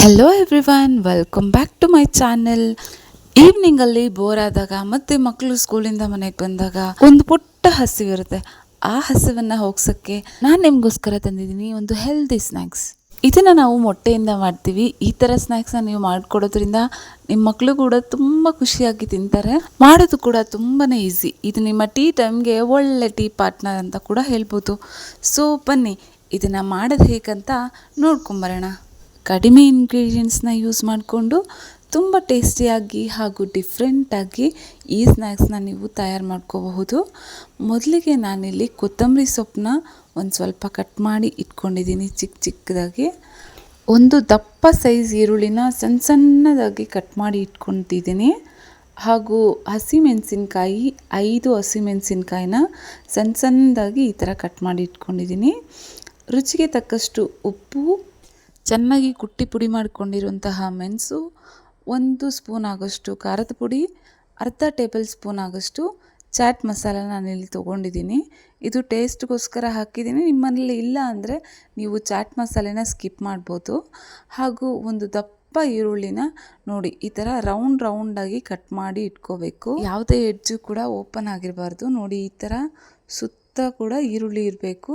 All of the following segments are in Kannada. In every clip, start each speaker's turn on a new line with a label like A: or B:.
A: Hello everyone welcome back to my channel ಈವ್ನಿಂಗಲ್ಲಿ bore ಆದಾಗ ಮತ್ತೆ ಮಕ್ಕಳು ಸ್ಕೂಲಿಂದ ಮನೆಗೆ ಬಂದಾಗ ಒಂದು ಪುಟ್ಟ ಹಸಿವಿರುತ್ತೆ ಆ ಹಸಿವನ್ನು ಹೋಗ್ಸೋಕ್ಕೆ ನಾನು ನಿಮಗೋಸ್ಕರ ತಂದಿದ್ದೀನಿ ಒಂದು ಹೆಲ್ದಿ ಸ್ನ್ಯಾಕ್ಸ್ ಇದನ್ನು ನಾವು ಮೊಟ್ಟೆಯಿಂದ ಮಾಡ್ತೀವಿ. ಈ ಥರ ಸ್ನ್ಯಾಕ್ಸ್ನ ನೀವು ಮಾಡಿಕೊಡೋದ್ರಿಂದ ನಿಮ್ಮ ಮಕ್ಕಳು ಕೂಡ ತುಂಬ ಖುಷಿಯಾಗಿ ತಿಂತಾರೆ. ಮಾಡೋದು ಕೂಡ ತುಂಬಾ ಈಸಿ ಇದು ನಿಮ್ಮ ಟೀ ಟೈಮ್ಗೆ ಒಳ್ಳೆ ಟೀ ಪಾರ್ಟ್ನರ್ ಅಂತ ಕೂಡ ಹೇಳ್ಬೋದು. ಸೊ ಬನ್ನಿ, ಇದನ್ನು ಮಾಡೋದು ಹೇಗಂತ ನೋಡ್ಕೊಂಬರೋಣ ಕಡಿಮೆ ಇಂಗ್ರೀಡಿಯೆಂಟ್ಸ್ನ ಯೂಸ್ ಮಾಡಿಕೊಂಡು ತುಂಬ ಟೇಸ್ಟಿಯಾಗಿ ಹಾಗೂ ಡಿಫ್ರೆಂಟಾಗಿ ಈ ಸ್ನ್ಯಾಕ್ಸ್ನ ನೀವು ತಯಾರು ಮಾಡ್ಕೋಬಹುದು. ಮೊದಲಿಗೆ ನಾನಿಲ್ಲಿ ಕೊತ್ತಂಬರಿ ಸೊಪ್ಪನ್ನ ಒಂದು ಸ್ವಲ್ಪ ಕಟ್ ಮಾಡಿ ಇಟ್ಕೊಂಡಿದ್ದೀನಿ ಚಿಕ್ಕ ಚಿಕ್ಕದಾಗಿ. ಒಂದು ದಪ್ಪ ಸೈಜ್ ಈರುಳ್ಳಿನ ಸಣ್ಣ ಸಣ್ಣದಾಗಿ ಕಟ್ ಮಾಡಿ ಇಟ್ಕೊತಿದ್ದೀನಿ ಹಾಗೂ ಹಸಿಮೆಣಸಿನ್ಕಾಯಿ ಐದು ಹಸಿಮೆಣಸಿನ್ಕಾಯಿನ ಸಣ್ಣ ಸಣ್ಣದಾಗಿ ಈ ಥರ ಕಟ್ ಮಾಡಿ ಇಟ್ಕೊಂಡಿದ್ದೀನಿ. ರುಚಿಗೆ ತಕ್ಕಷ್ಟು ಉಪ್ಪು ಚೆನ್ನಾಗಿ ಕುಟ್ಟಿ ಪುಡಿ ಮಾಡಿಕೊಂಡಿರುವಂತಹ ಮೆಣಸು ಒಂದು ಸ್ಪೂನ್ ಆಗೋಷ್ಟು ಖಾರದ ಪುಡಿ, ಅರ್ಧ ಟೇಬಲ್ ಸ್ಪೂನ್ ಆಗೋಷ್ಟು ಚಾಟ್ ಮಸಾಲ ನಾನಿಲ್ಲಿ ತೊಗೊಂಡಿದ್ದೀನಿ. ಇದು ಟೇಸ್ಟ್ಗೋಸ್ಕರ ಹಾಕಿದ್ದೀನಿ. ನಿಮ್ಮನೇಲಿ ಇಲ್ಲ ಅಂದರೆ ನೀವು ಚಾಟ್ ಮಸಾಲೆನ ಸ್ಕಿಪ್ ಮಾಡ್ಬೋದು. ಹಾಗೂ ಒಂದು ದಪ್ಪ ಈರುಳ್ಳಿನ ನೋಡಿ, ಈ ಥರ ರೌಂಡ್ ರೌಂಡಾಗಿ ಕಟ್ ಮಾಡಿ ಇಟ್ಕೋಬೇಕು. ಯಾವುದೇ ಎಡ್ಜು ಕೂಡ ಓಪನ್ ಆಗಿರಬಾರ್ದು. ನೋಡಿ, ಈ ಥರ ಸುತ್ತ ಕೂಡ ಈರುಳ್ಳಿ ಇರಬೇಕು.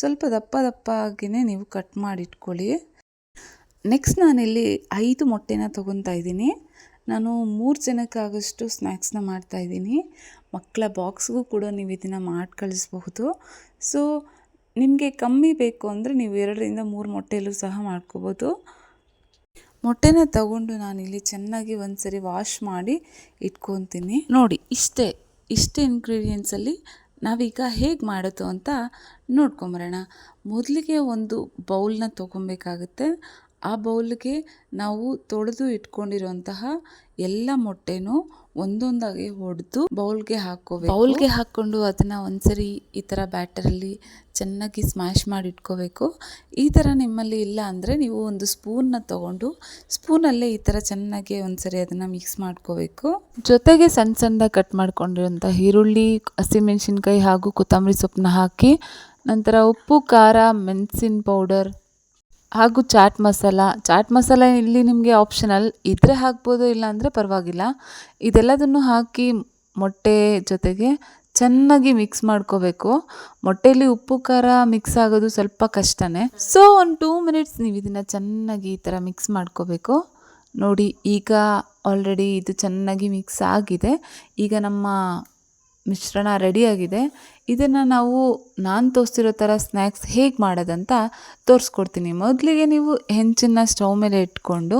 A: ಸ್ವಲ್ಪ ದಪ್ಪ ದಪ್ಪ ಆಗಿನೇ ನೀವು ಕಟ್ ಮಾಡಿ ಇಟ್ಕೊಳ್ಳಿ. ನೆಕ್ಸ್ಟ್ ನಾನಿಲ್ಲಿ ಐದು ಮೊಟ್ಟೆನ ತೊಗೊತಾ ಇದ್ದೀನಿ. ನಾನು ಮೂರು ಜನಕ್ಕಾಗಷ್ಟು ಸ್ನ್ಯಾಕ್ಸ್ನ ಮಾಡ್ತಾಯಿದ್ದೀನಿ ಮಕ್ಕಳ ಬಾಕ್ಸ್ಗೂ ಕೂಡ ನೀವು ಇದನ್ನು ಮಾಡಿ ಕಳಿಸ್ಬಹುದು. ಸೊ ನಿಮಗೆ ಕಮ್ಮಿ ಬೇಕು ಅಂದರೆ ನೀವು ಎರಡರಿಂದ ಮೂರು ಮೊಟ್ಟೆಯಲ್ಲೂ ಸಹ ಮಾಡ್ಕೋಬೋದು ಮೊಟ್ಟೆನ ತಗೊಂಡು ನಾನಿಲ್ಲಿ ಚೆನ್ನಾಗಿ ಒಂದ್ಸರಿ ವಾಶ್ ಮಾಡಿ ಇಟ್ಕೊತೀನಿ. ನೋಡಿ, ಇಷ್ಟೇ ಇಷ್ಟೇ ಇಂಗ್ರೀಡಿಯೆಂಟ್ಸಲ್ಲಿ ನಾವೀಗ ಹೇಗೆ ಮಾಡೋದು ಅಂತ ನೋಡ್ಕೊಂಬರೋಣ. ಮೊದಲಿಗೆ ಒಂದು ಬೌಲ್ನ ತೊಗೊಬೇಕಾಗುತ್ತೆ. ಆ ಬೌಲ್ಗೆ ನಾವು ತೊಳೆದು ಇಟ್ಕೊಂಡಿರುವಂತಹ ಎಲ್ಲ ಮೊಟ್ಟೆನೂ ಒಂದೊಂದಾಗಿ ಹೊಡೆದು ಬೌಲ್ಗೆ ಹಾಕೋಬೇಕು ಬೌಲ್ಗೆ ಹಾಕ್ಕೊಂಡು ಅದನ್ನು ಒಂದ್ಸರಿ ಈ ಥರ ಬ್ಯಾಟರಲ್ಲಿ ಚೆನ್ನಾಗಿ ಸ್ಮ್ಯಾಶ್ ಮಾಡಿ ಇಟ್ಕೋಬೇಕು. ಈ ಥರ ನಿಮ್ಮಲ್ಲಿ ಇಲ್ಲ ಅಂದರೆ ನೀವು ಒಂದು ಸ್ಪೂನ್ನ ತೊಗೊಂಡು ಸ್ಪೂನಲ್ಲೇ ಈ ಥರ ಚೆನ್ನಾಗಿ ಒಂದ್ಸರಿ ಅದನ್ನು ಮಿಕ್ಸ್ ಮಾಡ್ಕೋಬೇಕು. ಜೊತೆಗೆ ಸಣ್ಣ ಸಣ್ಣದಾಗಿ ಕಟ್ ಮಾಡ್ಕೊಂಡಿರೋಂಥ ಈರುಳ್ಳಿ ಹಸಿಮೆಣಸಿನ್ಕಾಯಿ ಹಾಗೂ ಕೊತ್ತಂಬರಿ ಸೊಪ್ಪನ್ನ ಹಾಕಿ ನಂತರ ಉಪ್ಪು ಖಾರ ಮೆಣಸಿನ ಪೌಡರ್ ಹಾಗೂ ಚಾಟ್ ಮಸಾಲ. ಚಾಟ್ ಮಸಾಲ ಇಲ್ಲಿ ನಿಮಗೆ ಆಪ್ಷನಲ್ ಇದ್ದರೆ ಹಾಕ್ಬೋದು ಇಲ್ಲ ಅಂದರೆ ಪರವಾಗಿಲ್ಲ. ಇದೆಲ್ಲದನ್ನು ಹಾಕಿ ಮೊಟ್ಟೆ ಜೊತೆಗೆ ಚೆನ್ನಾಗಿ ಮಿಕ್ಸ್ ಮಾಡ್ಕೋಬೇಕು. ಮೊಟ್ಟೆಯಲ್ಲಿ ಉಪ್ಪು, ಖಾರ ಮಿಕ್ಸ್ ಆಗೋದು ಸ್ವಲ್ಪ ಕಷ್ಟನೇ. ಸೊ ಒಂದು ಟೂ ಮಿನಿಟ್ಸ್ ನೀವು ಇದನ್ನು ಚೆನ್ನಾಗಿ ಈ ಥರ ಮಿಕ್ಸ್ ಮಾಡ್ಕೋಬೇಕು. ನೋಡಿ, ಈಗ ಆಲ್ರೆಡಿ ಇದು ಚೆನ್ನಾಗಿ ಮಿಕ್ಸ್ ಆಗಿದೆ. ಈಗ ನಮ್ಮ ಮಿಶ್ರಣ ರೆಡಿಯಾಗಿದೆ. ಇದನ್ನು ನಾವು ನಾನು ತೋರಿಸ್ತಿರೋ ಥರ ಸ್ನ್ಯಾಕ್ಸ್ ಹೇಗೆ ಮಾಡೋದಂತ ತೋರಿಸ್ಕೊಡ್ತೀನಿ. ಮೊದಲಿಗೆ ನೀವು ಹೆಂಚನ್ನು ಸ್ಟವ್ ಮೇಲೆ ಇಟ್ಕೊಂಡು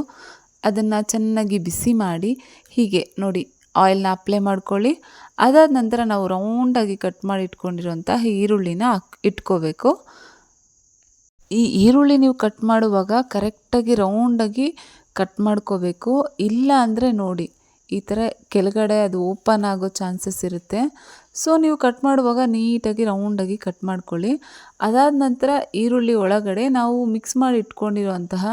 A: ಅದನ್ನು ಚೆನ್ನಾಗಿ ಬಿಸಿ ಮಾಡಿ, ಹೀಗೆ ನೋಡಿ ಆಯಿಲ್ನ ಅಪ್ಲೈ ಮಾಡ್ಕೊಳ್ಳಿ. ಅದಾದ ನಂತರ ನಾವು ರೌಂಡಾಗಿ ಕಟ್ ಮಾಡಿ ಇಟ್ಕೊಂಡಿರೋಂತಹ ಈರುಳ್ಳಿನ ಇಟ್ಕೋಬೇಕು. ಈ ಈರುಳ್ಳಿ ನೀವು ಕಟ್ ಮಾಡುವಾಗ ಕರೆಕ್ಟಾಗಿ ರೌಂಡಾಗಿ ಕಟ್ ಮಾಡ್ಕೋಬೇಕು. ಇಲ್ಲ ಅಂದರೆ ನೋಡಿ ಈ ಥರ ಕೆಳಗಡೆ ಅದು ಓಪನ್ ಆಗೋ ಚಾನ್ಸಸ್ ಇರುತ್ತೆ. ಸೊ, ನೀವು ಕಟ್ ಮಾಡುವಾಗ ನೀಟಾಗಿ ರೌಂಡಾಗಿ ಕಟ್ ಮಾಡ್ಕೊಳ್ಳಿ. ಅದಾದ ನಂತರ ಈರುಳ್ಳಿ ಒಳಗಡೆ ನಾವು ಮಿಕ್ಸ್ ಮಾಡಿ ಇಟ್ಕೊಂಡಿರುವಂತಹ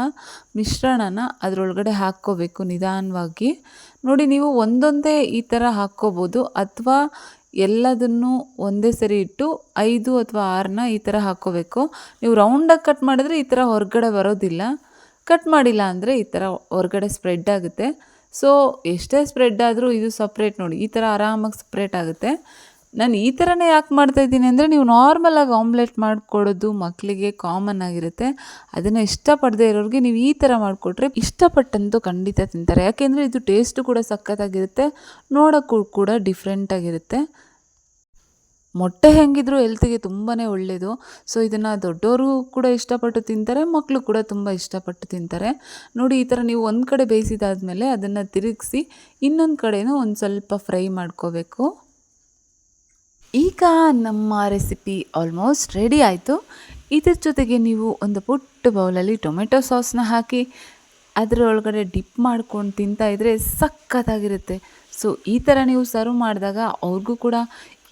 A: ಮಿಶ್ರಣನ ಅದರೊಳಗಡೆ ಹಾಕ್ಕೋಬೇಕು ನಿಧಾನವಾಗಿ. ನೋಡಿ, ನೀವು ಒಂದೊಂದೇ ಈ ಥರ ಹಾಕ್ಕೋಬೋದು ಅಥವಾ ಎಲ್ಲದನ್ನು ಒಂದೇ ಸರಿ ಇಟ್ಟು ಐದು ಅಥವಾ ಆರನ್ನ ಈ ಥರ ಹಾಕ್ಕೋಬೇಕು. ನೀವು ರೌಂಡಾಗಿ ಕಟ್ ಮಾಡಿದ್ರೆ ಈ ಥರ ಹೊರಗಡೆ ಬರೋದಿಲ್ಲ. ಕಟ್ ಮಾಡಿಲ್ಲ ಅಂದರೆ ಈ ಥರ ಹೊರಗಡೆ ಸ್ಪ್ರೆಡ್ ಆಗುತ್ತೆ. ಸೊ ಎಷ್ಟೇ ಸ್ಪ್ರೆಡ್ ಆದರೂ ಇದು ಸಪ್ರೇಟ್ ನೋಡಿ, ಈ ಥರ ಆರಾಮಾಗಿ ಸಪ್ರೇಟ್ ಆಗುತ್ತೆ. ನಾನು ಈ ಥರನೇ ಯಾಕೆ ಮಾಡ್ತಾಯಿದ್ದೀನಿ ಅಂದರೆ, ನೀವು ನಾರ್ಮಲಾಗಿ ಆಮ್ಲೆಟ್ ಮಾಡಿಕೊಡೋದು ಮಕ್ಕಳಿಗೆ ಕಾಮನ್ ಆಗಿರುತ್ತೆ. ಅದನ್ನು ಇಷ್ಟಪಡದೆ ಇರೋರಿಗೆ ನೀವು ಈ ಥರ ಮಾಡಿಕೊಟ್ರೆ ಇಷ್ಟಪಟ್ಟಂತೂ ಖಂಡಿತ ತಿಂತಾರೆ. ಯಾಕೆಂದರೆ ಇದು ಟೇಸ್ಟು ಕೂಡ ಸಖತ್ತಾಗಿರುತ್ತೆ, ನೋಡೋಕ್ಕೂ ಕೂಡ ಡಿಫ್ರೆಂಟಾಗಿರುತ್ತೆ ಮೊಟ್ಟೆ ಹೆಂಗಿದ್ರು ಹೆಲ್ತಿಗೆ ತುಂಬಾ ಒಳ್ಳೆಯದು ಸೊ ಇದನ್ನು ದೊಡ್ಡವರು ಕೂಡ ಇಷ್ಟಪಟ್ಟು ತಿಂತಾರೆ ಮಕ್ಕಳು ಕೂಡ ತುಂಬ ಇಷ್ಟಪಟ್ಟು ತಿಂತಾರೆ. ನೋಡಿ, ಈ ಥರ ನೀವು ಒಂದು ಕಡೆ ಬೇಯಿಸಿದಾದ್ಮೇಲೆ ಅದನ್ನು ತಿರುಗಿಸಿ ಇನ್ನೊಂದು ಕಡೆಯೂ ಒಂದು ಸ್ವಲ್ಪ ಫ್ರೈ ಮಾಡ್ಕೋಬೇಕು. ಈಗ ನಮ್ಮ ರೆಸಿಪಿ ಆಲ್ಮೋಸ್ಟ್ ರೆಡಿ ಆಯಿತು. ಇದ್ರ ಜೊತೆಗೆ ನೀವು ಒಂದು ಪುಟ್ಟ ಬೌಲಲ್ಲಿ ಟೊಮೆಟೊ ಸಾಸ್ನ ಹಾಕಿ, ಅದರೊಳಗಡೆ ಡಿಪ್ ಮಾಡ್ಕೊಂಡು ತಿಂತಾ ಇದ್ದರೆ ಸಖತ್ತಾಗಿರುತ್ತೆ. ಸೊ ಈ ಥರ ನೀವು ಸರ್ವ್ ಮಾಡಿದಾಗ ಅವ್ರಿಗೂ ಕೂಡ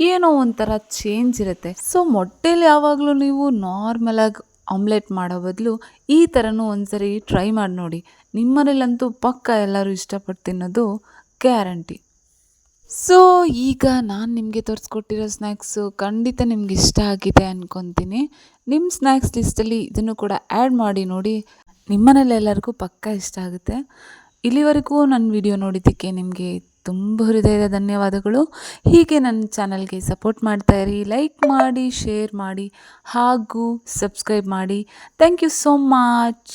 A: ಏನೋ ಒಂಥರ ಚೇಂಜ್ ಇರುತ್ತೆ. ಸೊ ಮೊಟ್ಟೆಲಿ ಯಾವಾಗಲೂ ನೀವು ನಾರ್ಮಲಾಗಿ ಆಮ್ಲೆಟ್ ಮಾಡೋ ಬದಲು ಈ ಥರನೂ ಒಂದ್ಸರಿ ಟ್ರೈ ಮಾಡಿ ನೋಡಿ. ನಿಮ್ಮನೇಲಂತೂ ಪಕ್ಕ ಎಲ್ಲರೂ ಇಷ್ಟಪಟ್ಟು ತಿನ್ನೋದು ಗ್ಯಾರಂಟಿ ಸೊ ಈಗ ನಾನು ನಿಮಗೆ ತೋರಿಸ್ಕೊಟ್ಟಿರೋ ಸ್ನ್ಯಾಕ್ಸು ಖಂಡಿತ ನಿಮ್ಗೆ ಇಷ್ಟ ಆಗಿದೆ ಅಂದ್ಕೊತೀನಿ ನಿಮ್ಮ ಸ್ನ್ಯಾಕ್ಸ್ ಲಿಸ್ಟಲ್ಲಿ ಇದನ್ನು ಕೂಡ ಆ್ಯಡ್ ಮಾಡಿ ನೋಡಿ. ನಿಮ್ಮನೇಲಿ ಎಲ್ಲರಿಗೂ ಪಕ್ಕ ಇಷ್ಟ ಆಗುತ್ತೆ. ಇಲ್ಲಿವರೆಗೂ ನನ್ನ ವಿಡಿಯೋ ನೋಡಿದ್ದಕ್ಕೆ ನಿಮಗೆ ತುಂಬ ಹೃದಯದ ಧನ್ಯವಾದಗಳು. ಹೀಗೆ ನನ್ನ ಚಾನಲ್ಗೆ ಸಪೋರ್ಟ್ ಮಾಡ್ತಾ ಇರಿ, ಲೈಕ್ ಮಾಡಿ, ಶೇರ್ ಮಾಡಿ ಹಾಗೂ ಸಬ್ಸ್ಕ್ರೈಬ್ ಮಾಡಿ. Thank you so much.